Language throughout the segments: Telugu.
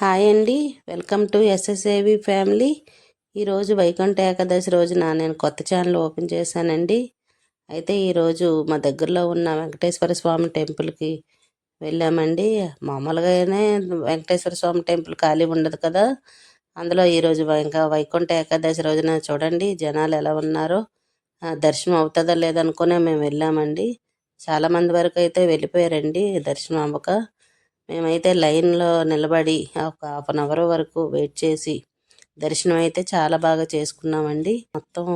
హాయ్ అండి. Welcome to SSAV family. ఈరోజు వైకుంఠ ఏకాదశి రోజున నేను కొత్త ఛానల్ ఓపెన్ చేశానండి. అయితే ఈరోజు మా దగ్గరలో ఉన్న వెంకటేశ్వర స్వామి టెంపుల్కి వెళ్ళామండి. మామూలుగానే వెంకటేశ్వర స్వామి టెంపుల్ ఖాళీ ఉండదు కదా. అందులో ఈరోజు ఇంకా వైకుంఠ ఏకాదశి రోజున చూడండి జనాలు ఎలా ఉన్నారో. దర్శనం అవుతుందో లేదనుకునే మేము వెళ్ళామండి. చాలామంది వరకు అయితే వెళ్ళిపోయారండి దర్శనం అవ్వక. మేమైతే లైన్లో నిలబడి ఒక హాఫ్ అన్ అవర్ వరకు వెయిట్ చేసి దర్శనం అయితే చాలా బాగా చేసుకున్నామండి. మొత్తం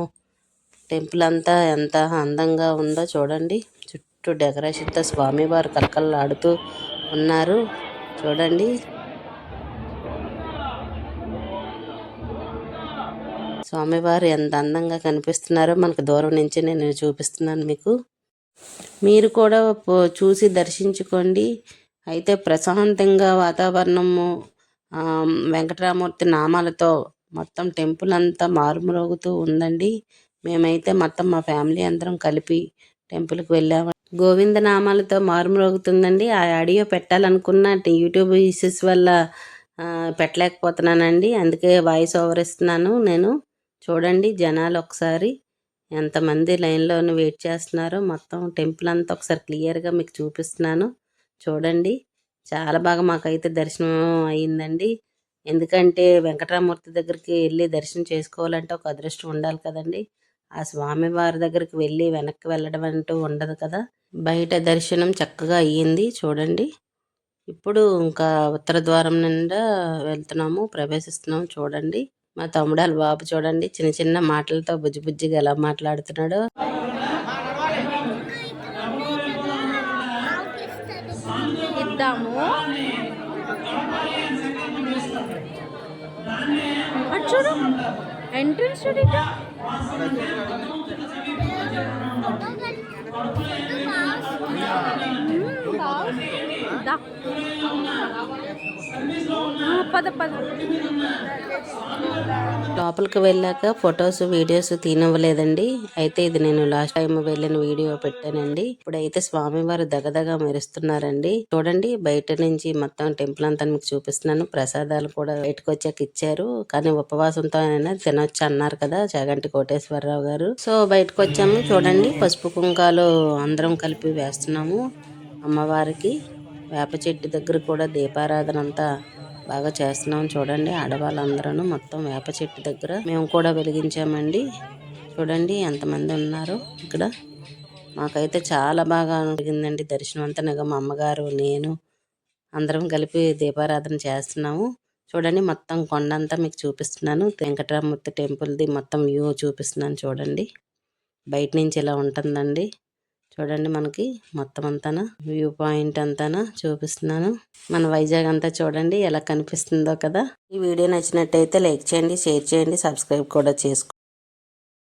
టెంపుల్ అంతా ఎంత అందంగా ఉందో చూడండి. చుట్టూ డెకరేషన్తో స్వామివారు కలకలలాడుతూ ఉన్నారు. చూడండి. స్వామివారు ఎంత అందంగా కనిపిస్తున్నారో మనకు దూరం నుంచి నేను చూపిస్తున్నాను మీకు. మీరు కూడా చూసి దర్శించుకోండి. అయితే ప్రశాంతంగా వాతావరణము వెంకటరామూర్తి నామాలతో మొత్తం టెంపుల్ అంతా మారుమ్రోగుతూ ఉందండి. మేమైతే మొత్తం మా ఫ్యామిలీ అందరం కలిపి టెంపుల్కి వెళ్ళాము. గోవింద నామాలతో మారుమ్రోగుతుందండి. ఆ ఆడియో పెట్టాలనుకున్న యూట్యూబ్ ఇష్యూస్ వల్ల పెట్టలేకపోతున్నానండి. అందుకే వాయిస్ ఓవర్ ఇస్తున్నాను నేను. చూడండి జనాలు ఒకసారి ఎంతమంది లైన్లోని వెయిట్ చేస్తున్నారో. మొత్తం టెంపుల్ అంతా ఒకసారి క్లియర్గా మీకు చూపిస్తున్నాను. చూడండి. చాలా బాగా మాకైతే దర్శనం అయ్యిందండి ఎందుకంటే వెంకటరామూర్తి దగ్గరికి వెళ్ళి దర్శనం చేసుకోవాలంటే ఒక అదృష్టం ఉండాలి కదండి. ఆ స్వామి వారి దగ్గరికి వెళ్ళి వెనక్కి వెళ్ళడం అంటూ ఉండదు కదా. బయట దర్శనం చక్కగా అయ్యింది చూడండి. ఇప్పుడు ఇంకా ఉత్తర ద్వారం నిండా వెళ్తున్నాము ప్రవేశిస్తున్నాము చూడండి. మా తమ్ముడాల బాబు చూడండి చిన్న చిన్న మాటలతో బుజ్జి బుజ్జిగా ఎలా మాట్లాడుతున్నాడో. ఇద్దాము చూడు. ఎంట్రన్స్ చూడు దా. పద పద. లోపలికి వెళ్ళాక ఫొటోస్ వీడియోస్ తీనివ్వలేదండి. అయితే ఇది నేను లాస్ట్ టైం వెళ్ళిన వీడియో పెట్టానండి. ఇప్పుడైతే స్వామివారు దగదగా మెరుస్తున్నారండి. చూడండి బయట నుంచి మొత్తం టెంపుల్ అంతా మీకు చూపిస్తున్నాను. ప్రసాదాలు కూడా బయటకు వచ్చాక ఇచ్చారు. కానీ ఉపవాసంతో అయినా తినొచ్చు అన్నారు కదా చాగంటి కోటేశ్వరరావు గారు. సో బయటకు వచ్చాము. చూడండి పసుపు కుంకాలు అందరం కలిపి వేస్తున్నాము అమ్మవారికి. వేప చెట్టు దగ్గర కూడా దీపారాధన అంతా బాగా చేస్తున్నాం చూడండి. ఆడవాళ్ళందరూ మొత్తం వేప చెట్టు దగ్గర మేము కూడా వెలిగించామండి. చూడండి ఎంతమంది ఉన్నారు ఇక్కడ. మాకైతే చాలా బాగా జరిగిందండి. దర్శనం అంతా మా అమ్మగారు నేను అందరం కలిపి దీపారాధన చేస్తున్నాము. చూడండి మొత్తం కొండంతా మీకు చూపిస్తున్నాను. వెంకటరామూర్తి టెంపుల్ది మొత్తం వ్యూ చూపిస్తున్నాను చూడండి. బయట నుంచి ఇలా ఉంటుందండి. చూడండి మనకి మొత్తం అంతానా వ్యూ పాయింట్ అంతాన చూపిస్తున్నాను. మన వైజాగ్ అంతా చూడండి ఎలా కనిపిస్తుందో కదా. ఈ వీడియో నచ్చినట్టయితే లైక్ చేయండి షేర్ చేయండి సబ్స్క్రైబ్ కూడా చేసుకోండి.